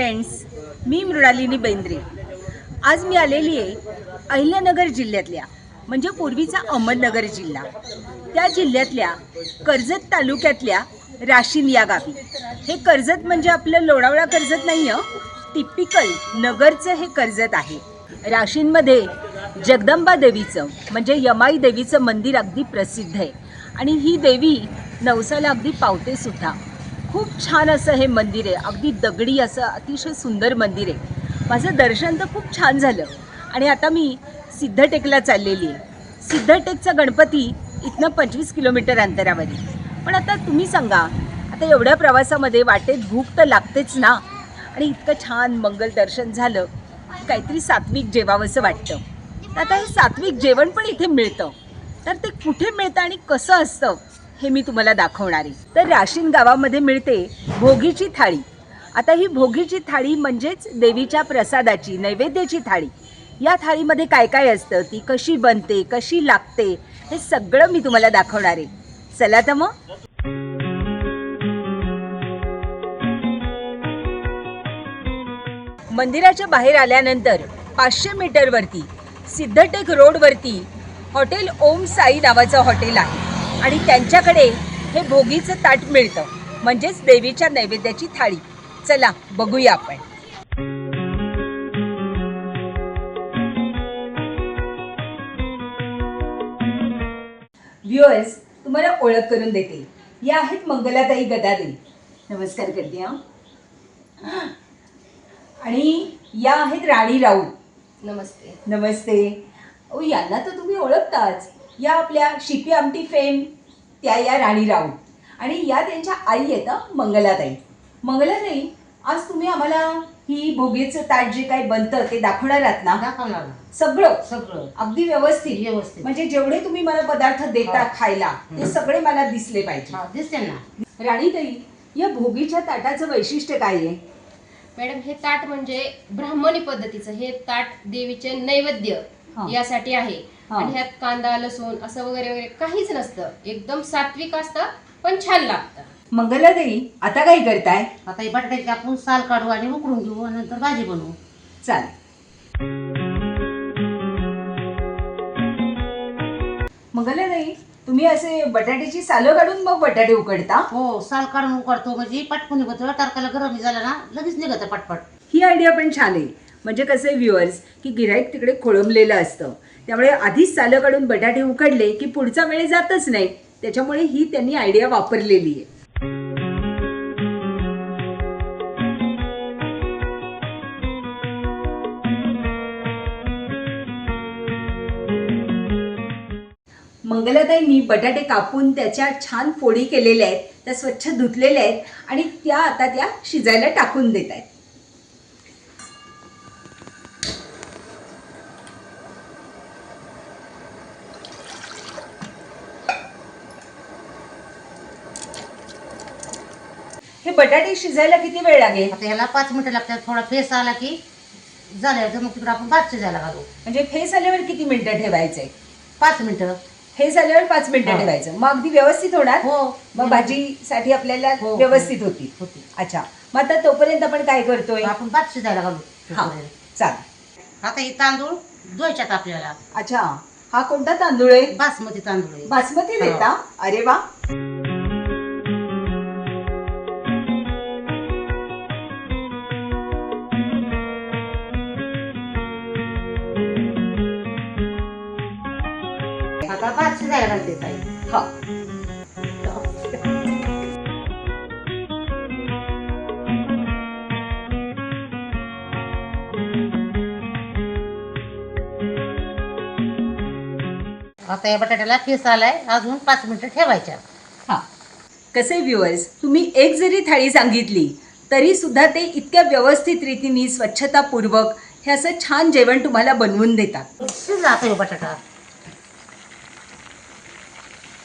Friends मी मृणालिनी बेंद्रे. आज मी आलेली आहे अहिल्यानगर जिल्ह्यातल्या म्हणजे पूर्वीचा अहमदनगर जिल्हा. त्या जिल्ह्यातल्या कर्जत तालुक्यातल्या राशीन या गावी. हे कर्जत म्हणजे आपलं लोणावळा कर्जत नाही आहे टिपिकल नगरचं हे कर्जत आहे. राशीनमध्ये जगदंबा देवीचं म्हणजे यमाई देवीचं मंदिर अगदी प्रसिद्ध आहे. आणि ही देवी नवसाला अगदी पावते सुद्धा खूप छान असं हे मंदिर आहे. अगदी दगडी असं अतिशय सुंदर मंदिर आहे. माझं दर्शन तर खूप छान झालं. आणि आता मी सिद्धटेकला चाललेली आहे. सिद्धटेकचा गणपती इथनं पंचवीस किलोमीटर अंतरावर पण आता तुम्ही सांगा आता एवढ्या प्रवासामध्ये वाटेत भूक तर लागतेच ना? आणि इतकं छान मंगल दर्शन झालं काहीतरी सात्विक जेवावंसं वाटतं. तर आता हे सात्विक जेवण पण इथे मिळतं. तर ते कुठे मिळतं आणि कसं असतं? हे मी तुम्हाला दाखवणार आहे. तर राशीन गावामध्ये मिळते भोगीची थाळी. आता ही भोगीची थाळी म्हणजेच देवीच्या प्रसादाची नैवेद्याची थाळी. या थाळीमध्ये काय काय असतं ती कशी बनते कशी लागते हे सगळं मी तुम्हाला दाखवणार आहे. चला तर मग. मंदिराच्या बाहेर आल्यानंतर पाचशे मीटरवरती सिद्धटेक रोडवरती हॉटेल ओम साई नावाचं हॉटेल आहे. आणि त्यांच्याकडे हे भोगीचं ताट मिळतं. म्हणजेच देवीच्या नैवेद्याची थाळी. चला बघूया आपण. व्ह्युअर्स तुम्हाला ओळख करून देते. या आहेत मंगलाताई गदादे नमस्कार करते हा. आणि या आहेत राणी राऊत. नमस्ते. नमस्ते. ओ यांना तर तुम्ही ओळखताच. या आपल्या शिपी आमटी फेम त्या या राणी राऊत. आणि या त्यांच्या आई आहेत हं, मंगलाताई. मंगलाताई आज तुम्ही आम्हाला ही भोगीचं ताट जे काही बनतं ते दाखवणार आहात ना? दाखवणार. सगळं? सगळं. अगदी व्यवस्थित? व्यवस्थित. म्हणजे जेवढे तुम्ही मला पदार्थ देता हा. खायला ते सगळे मला दिसले पाहिजे. हा दिसते ना. राणीताई या भोगीच्या ताटाचं वैशिष्ट्य काय आहे? मॅडम हे ताट म्हणजे ब्राह्मणी पद्धतीचं हे ताट देवीचे नैवेद्य हा. यासाठी आहे. आणि ह्यात कांदा लसूण असं वगैरे वगैरे काहीच नसतं. एकदम सात्विक असतं पण छान लागतं. मंगलाताई आता काय करताय? आता ही बटाट्याची आपण साल काढू आणि उकळून घेऊ आणि नंतर भाजी बनवू. चालेल. मंगलाताई तुम्ही असे बटाट्याची सालं काढून मग बटाटे उकडता? हो साल काढून उकडतो. म्हणजे पटकून निघतो टारकाला गरम झाला ना लगेच निघतं पटपट. ही आयडिया पण छान आहे. म्हणजे कसे व्ह्युअर्स की गिराईक तिकडे खोळंबलेलं असतं. त्यामुळे आधीच सालं काढून बटाटे उकडले की पुढचा वेळ जातच नाही. त्याच्यामुळे ही त्यांनी आयडिया वापरलेली आहे. मंगलाताईंनी बटाटे कापून त्याच्या छान फोडी केलेल्या आहेत त्या स्वच्छ धुतलेल्या आहेत आणि त्या आता त्या शिजायला टाकून देत आहेत. हे बटाटे शिजायला किती वेळ लागेल? आता ह्याला पाच मिनिटं लागतात. थोडा फेस आला की झाल्यावर मग तिकडे आपण भात शिजायला घालू. म्हणजे फेस आल्यावर किती मिनिटं ठेवायचंय पाच मिनिटं. फेस आल्यावर पाच मिनिटं हा. ठेवायचं. मग अगदी व्यवस्थित होणार? हो. मग भाजीसाठी आपल्याला हो. व्यवस्थित होती. होती. अच्छा. मग आता तोपर्यंत आपण काय करतोय? आपण भात शिजायला घालू. हा. चालेल. आता हे तांदूळ धुवायच्यात आपल्याला. अच्छा. हा कोणता तांदूळ आहे? बासमती तांदूळ आहे. बासमती हा. देता? अरे वा. ताई हा आता या बटाट्याला फेस आलाय. अजून पाच मिनिटं ठेवायच्या. हा. कसे व्ह्युअर्स तुम्ही एक जरी थाळी सांगितली तरी सुद्धा ते इतक्या व्यवस्थित रीतीने स्वच्छतापूर्वक हे असं छान जेवण तुम्हाला बनवून देतात. ह्यो बटाटा.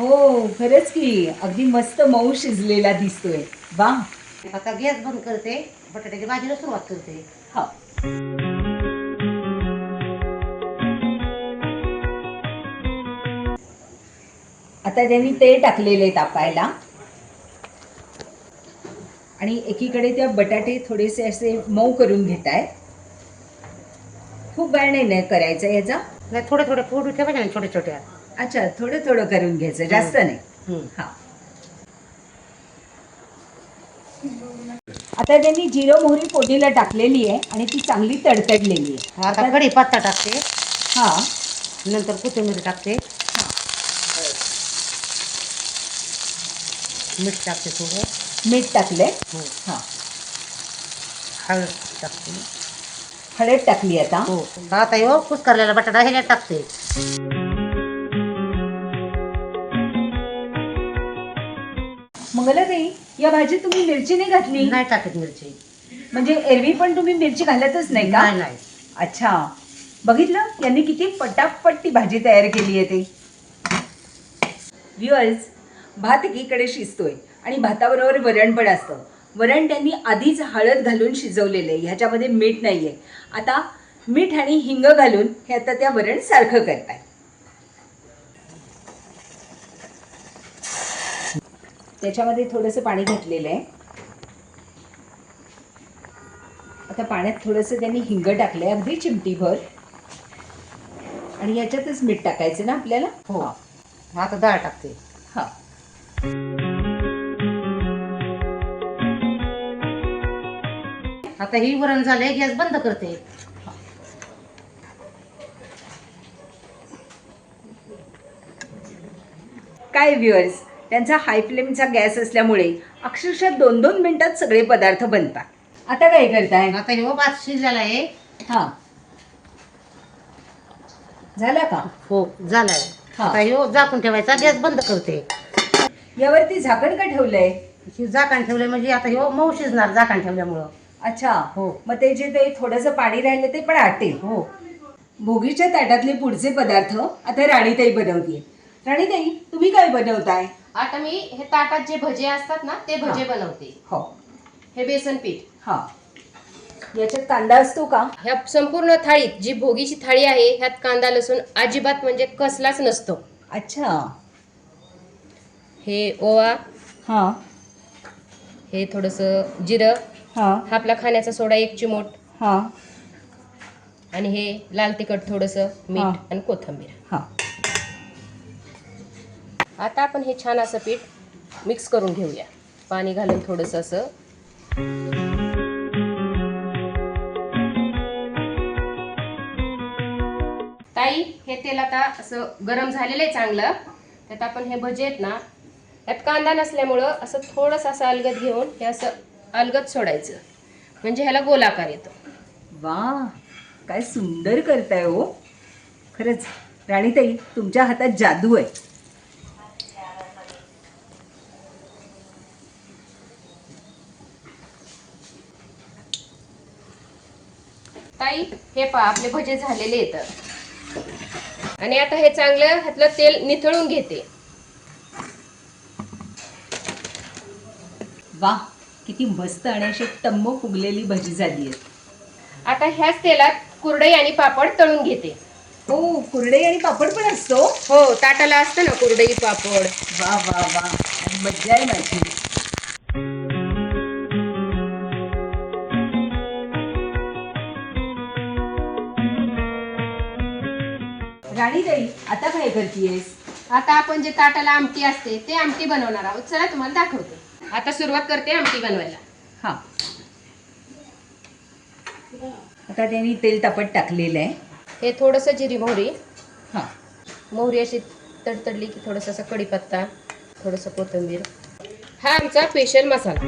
हो खरंच की. अगदी मस्त मऊ शिजलेला दिसतोय. वा. आता गॅस बंद करते बटाट्याची भाजीला सुरुवात करते. हा. आता त्यांनी ते टाकलेले तापायला आणि एकीकडे त्या बटाटे थोडेसे असे मऊ करून घेत आहेत खूप वेळ नाही करायचं याचा? नाही थोडे थोडे फोडू ठेवायचे ना छोटे छोटे अच्छा थोडं थोडं करून घ्यायचं जास्त नाही. हा. आता त्यांनी जिरं मोहरी फोडणीला टाकलेली आहे आणि ती चांगली तडतडलेली आहे. आता कढीपत्ता टाकते. हा. नंतर कोथिंबीर टाकते. मीठ टाकते थोडं. मीठ टाकले हो. हा. हळद टाकते. हळद टाकली आता. हो. आता हो कुसकरलेला बटाटा ह्याच्यात टाकते. मंगलाताई या भाजीत तुम्ही मिरची नाही घातली. नाही टाकत मिरची. म्हणजे एरवी पण तुम्ही मिरची घालतच नाही का? नाही नाही. अच्छा. बघितलं? यांनी किती पटापट ती भाजी तयार केली आहे ते. व्ह्युअर्स भात एकीकडे शिजतोय आणि भाताबरोबर वरण पण असतं. वरण त्यांनी आधीच हळद घालून शिजवलेलं आहे. ह्याच्यामध्ये मीठ नाही आहे आता मीठ आणि हिंग घालून हे आता त्या वरण सारखं करताय. त्याच्यामध्ये थोडंसं पाणी घातलेलं आहे. आता पाण्यात थोडंसं त्यांनी हिंग टाकलं आहे अगदी चिमटीभर. आणि याच्यातच मीठ टाकायचं ना आपल्याला? हो. आता डाळ टाकते. हा. आता ही वरण झाले गॅस बंद करते. काय व्ह्युअर्स त्यांचा हाय फ्लेमचा गॅस असल्यामुळे अक्षरशः दोन दोन मिनिटात सगळे पदार्थ बनतात. आता काय करताय? आता हे भात शिजलेला आहे हा. झाला का? हो झालाय. हा. आता हे हो झाकून ठेवायचा गॅस बंद करते. यावरती झाकण का ठेवलंय? ही झाकण ठेवलंय म्हणजे आता हे मऊ शिजणार झाकण ठेवल्यामुळं. अच्छा. हो. मग ते जे ते थोडंसं पाणी राहिलं ते पण आटेल हो. भोगीच्या ताटातले पुढचे पदार्थ आता राणीताई बनवतीये. राणीताई तुम्ही काय बनवताय? आता मी हे ताटात जे भजे असतात ना ते भजे बनवते. हो. हे बेसन पीठ. हा. याच्यात कांदा असतो का? ह्या संपूर्ण थाळीत जी भोगीची थाळी आहे ह्यात कांदा लसूण अजिबात म्हणजे कसलाच नसतो. अच्छा. हे ओवा हा. हे थोडंसं जिरं हा हा. आपला खाण्याचा सोडा एक चिमूट. हा. आणि हे लाल तिखट थोडंसं हा. मीठ आणि कोथिंबीर. हा. आता आपण हे छान असं पीठ मिक्स करून घेऊया. पाणी घालून थोडंसं असं. ताई हे तेल आता असं गरम झालेलं आहे चांगलं. त्यात आपण हे भजे आहेत ना त्यात कांदा नसल्यामुळं असं थोडंसं असं अलगद घेऊन हे असं अलगद सोडायचं. म्हणजे ह्याला गोलाकार येतो. वा काय सुंदर करताय हो. खरंच राणीताई तुमच्या हातात जादू आहे. ताई हे पहा आपले भजे झालेले येतं आणि आता हे चांगलं ह्यातलं तेल निथळून घेते. वा किती मस्त आणि अशी टम्म फुगलेली भजी झाली आहे. आता ह्याच तेलात कुरडई आणि पापड तळून घेते. हो कुरडई आणि पापड पण असतो? हो ताटाला असतं ना कुरडई पापड. वा वा वा. मज्जा आहे माझी. राणीताई आता काय करतीयेस आता आपण जे ताटाला आमटी असते ते आमटी बनवणार आहोत. चला तुम्हाला दाखवते. आता सुरुवात करते आमटी बनवायला. हा. आता त्यांनी तेल तापट टाकलेलं आहे. हे थोडंसं जिरी मोहरी. हा. मोहरी अशी तडतडली की थोडंसं असं कढीपत्ता थोडंसं कोथिंबीर. हा आमचा स्पेशल मसाला.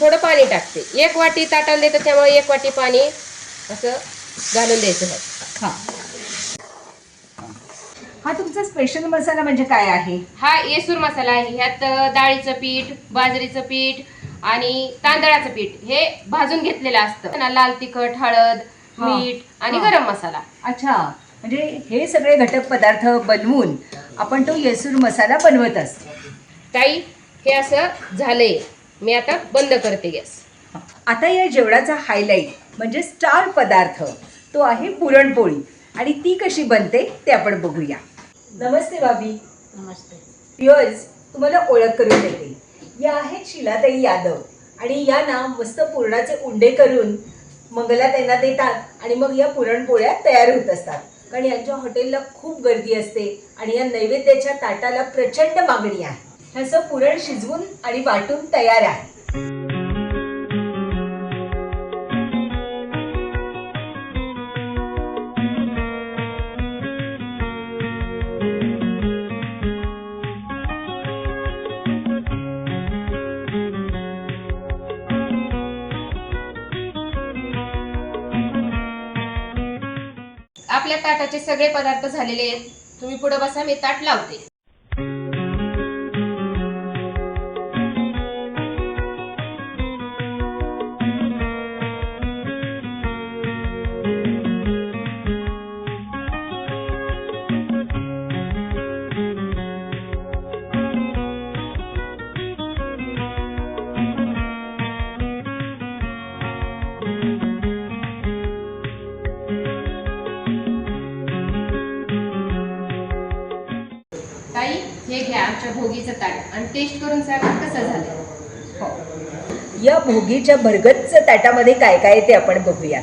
थोडं पाणी टाकते. एक वाटी ताटाला देतं त्यामुळे एक वाटी पाणी असं घालून द्यायचं ह्यात. हा. हा तुमचा स्पेशल मसाला म्हणजे काय आहे? हा येसूर मसाला आहे. ह्यात डाळीचं पीठ बाजरीचं पीठ आणि तांदळाचं पीठ हे भाजून घेतलेलं असतं. ना लाल तिखट हळद हा. मीठ आणि हा. गरम मसाला. अच्छा. म्हणजे हे सगळे घटक पदार्थ बनवून आपण तो येसूर मसाला बनवत असतो. ताई हे असं झालंय. मी आता बंद करते गॅस. आता या जेवणाचा हायलाईट म्हणजे स्टार पदार्थ तो आहे पुरणपोळी. आणि ती कशी बनते ते आपण बघूया. नमस्ते भाभी. नमस्ते. प्युअर्स तुम्हाला ओळख करून देते. या आहेत शिलाताई यादव. आणि या ना मस्त पुरणाचे उंडे करून मंगला त्यांना देतात आणि मग या पुरणपोळ्या तयार होत असतात. कारण यांच्या हॉटेलला खूप गर्दी असते आणि या नैवेद्याच्या ताटाला प्रचंड मागणी आहे. ह्याचं पुरण शिजवून आणि वाटून तयार आहे. ताटाचे सगळे पदार्थ झालेले आहेत. तुम्ही पुढे बसा मी ताट लावते. हे घ्या आमच्या भोगीचं ताट. आणि टेस्ट करून सांगा कसं झालं? हो. या भोगीच्या भरगच्च ताटामध्ये काय काय ते आपण बघूया.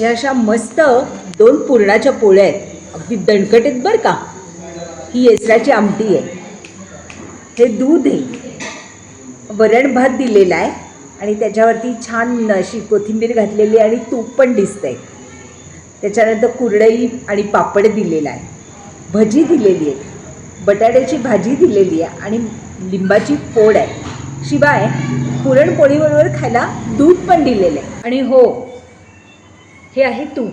या अशा मस्त दोन पुरणाच्या पोळ्या आहेत. अगदी दणकटीत बरं का? ही येसराची आमटी आहे. हे दूध आहे. वरण भात दिलेला आहे. आणि त्याच्यावरती छान अशी कोथिंबीर घातलेली आणि तूप पण दिसतंय. त्याच्यानंतर कुरडई आणि पापड दिलेला आहे. भजी दिलेली आहे. बटाट्याची भाजी दिलेली आहे आणि लिंबाची फोड आहे. शिवाय पुरणपोळीबरोबर खायला दूध पण दिलेलं आहे. आणि हो हे आहे तूप.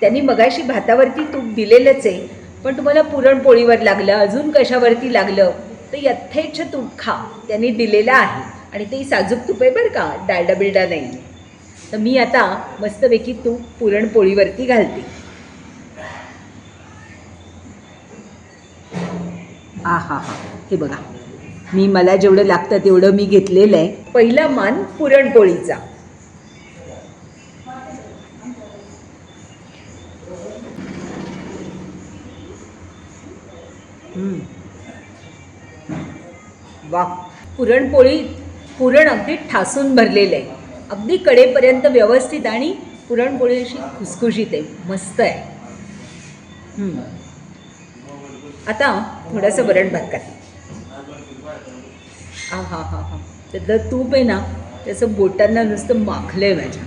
त्यांनी मगाशी भातावरती तूप दिलेलंच आहे पण तुम्हाला पुरणपोळीवर लागलं अजून कशावरती लागलं तर यथेच्छ तूप खा. त्यांनी दिलेलं आहे आणि ते साजूक तूप आहे बरं का डालडा बिलडा नाही. तर मी आता मस्तपैकी तूप पुरणपोळीवरती घालते. आ हा हा. हे बघा. मी मला जेवढं लागतं तेवढं मी घेतलेलं आहे. पहिला मान पुरणपोळीचा. वा. पुरणपोळी पुरण अगदी ठासून भरलेलं आहे. अगदी कडेपर्यंत व्यवस्थित आणि पुरणपोळी अशी खुसखुशीत आहे. मस्त आहे. आता थोडंसं वरण भात कर. आ हा हा हा. त्यातलं तूप आहे ना त्याचं बोटांना नुसतं माखलं आहे माझ्या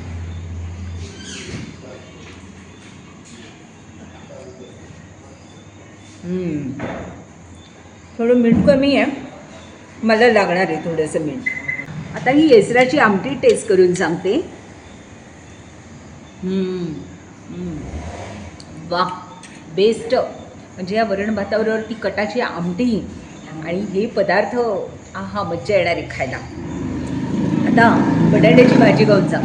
थोडं मीठ कमी आहे. मला लागणार आहे थोडंसं मीठ. आता ही येसराची आमटी टेस्ट करून सांगते. वा बेस्ट म्हणजे या वरण भाताबरोबर ती कटाची आमटी आणि हे पदार्थ हा मज्जा येणार आहे खायला. आता बटाट्याची भाजी गाऊन जा.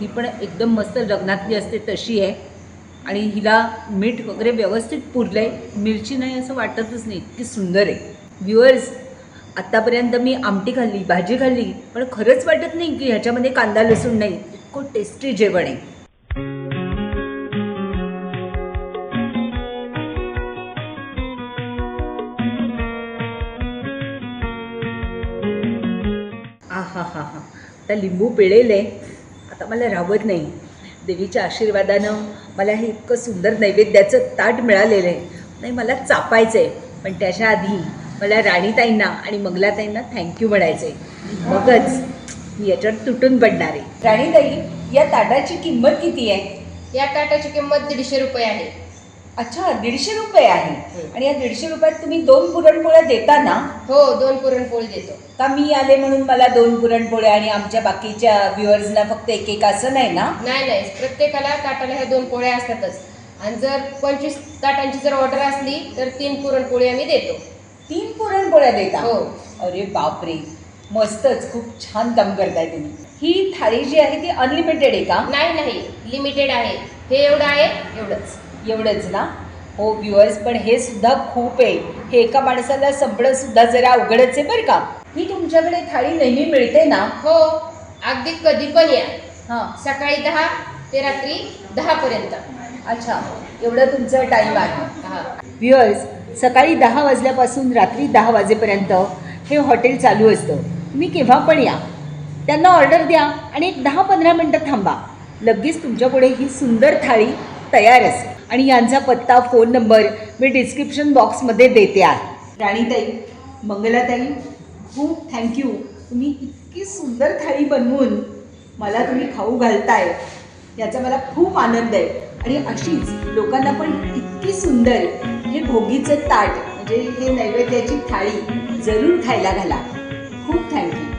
ही पण एकदम मस्त लग्नातली असते तशी आहे. आणि हिला मीठ वगैरे व्यवस्थित पुरलं आहे मिरची नाही असं वाटतच नाही इतकी सुंदर आहे. व्ह्युअर्स आत्तापर्यंत मी आमटी खाल्ली भाजी खाल्ली पण खरंच वाटत नाही की ह्याच्यामध्ये कांदा लसूण नाही. इतकं टेस्टी जेवण आहे. हा हा हा. आता लिंबू पिळेल आहे आता मला राहत नाही. देवीच्या आशीर्वादानं मला हे इतकं सुंदर नैवेद्याचं ताट मिळालेलं आहे. नाही मला चापायचं आहे पण त्याच्या आधी मला राणीताईंना आणि मंगलाताईंना थँक्यू म्हणायचं आहे मगच मी याच्यावर तुटून पडणार आहे. राणीताई या ताटाची किंमत किती आहे? या ताटाची किंमत दीडशे रुपये आहे. अच्छा दीडशे रुपये आहे. आणि या दीडशे रुपयात तुम्ही दोन पुरणपोळ्या देता ना हो दोन पुरणपोळी देतो. का मी आले म्हणून मला दोन पुरणपोळ्या आणि आमच्या बाकीच्या व्ह्युअर्सना फक्त एक एक असं नाही ना? नाही नाही. प्रत्येकाला ताटाला ह्या दोन पोळ्या असतातच. आणि जर पंचवीस ताटांची जर ऑर्डर असली तर तीन पुरणपोळी आम्ही देतो. तीन पुरणपोळ्या देता? हो. अरे बापरे. मस्तच. खूप छान दम करताय तुम्ही. ही थाळी जी आहे ती अनलिमिटेड आहे का? नाही नाही. लिमिटेड आहे. हे एवढं आहे एवढंच. एवढंच ना. हो व्ह्युअर्स पण हे सुद्धा खूप आहे. हे एका माणसाला संपणं सुद्धा जरा अवघडच आहे बरं का. ही तुमच्याकडे थाळी नेहमी मिळते ना? हो. अगदी कधी पण या. हां. सकाळी दहा ते रात्री दहा पर्यंत. अच्छा. एवढं तुमचं टाईम आहे. हा. व्ह्युअर्स सकाळी दहा वाजल्यापासून रात्री दहा वाजेपर्यंत हे हॉटेल चालू असतं. तुम्ही केव्हा पण या. त्यांना ऑर्डर द्या आणि एक दहा पंधरा मिनटं थांबा. लगेच तुमच्यापुढे ही सुंदर थाळी तयार असेल. आणि यांचा पत्ता फोन नंबर मी डिस्क्रिप्शन बॉक्समध्ये देते आहे. राणीताई मंगलाताई खूप थँक्यू तुम्ही इतकी सुंदर थाळी बनवून मला तुम्ही खाऊ घालताय. याचा मला खूप आनंद आहे. आणि अशीच लोकांना पण इतकी सुंदर हे भोगीचं ताट म्हणजे हे नैवेद्याची थाळी जरूर खायला घाला. खूप थँक्यू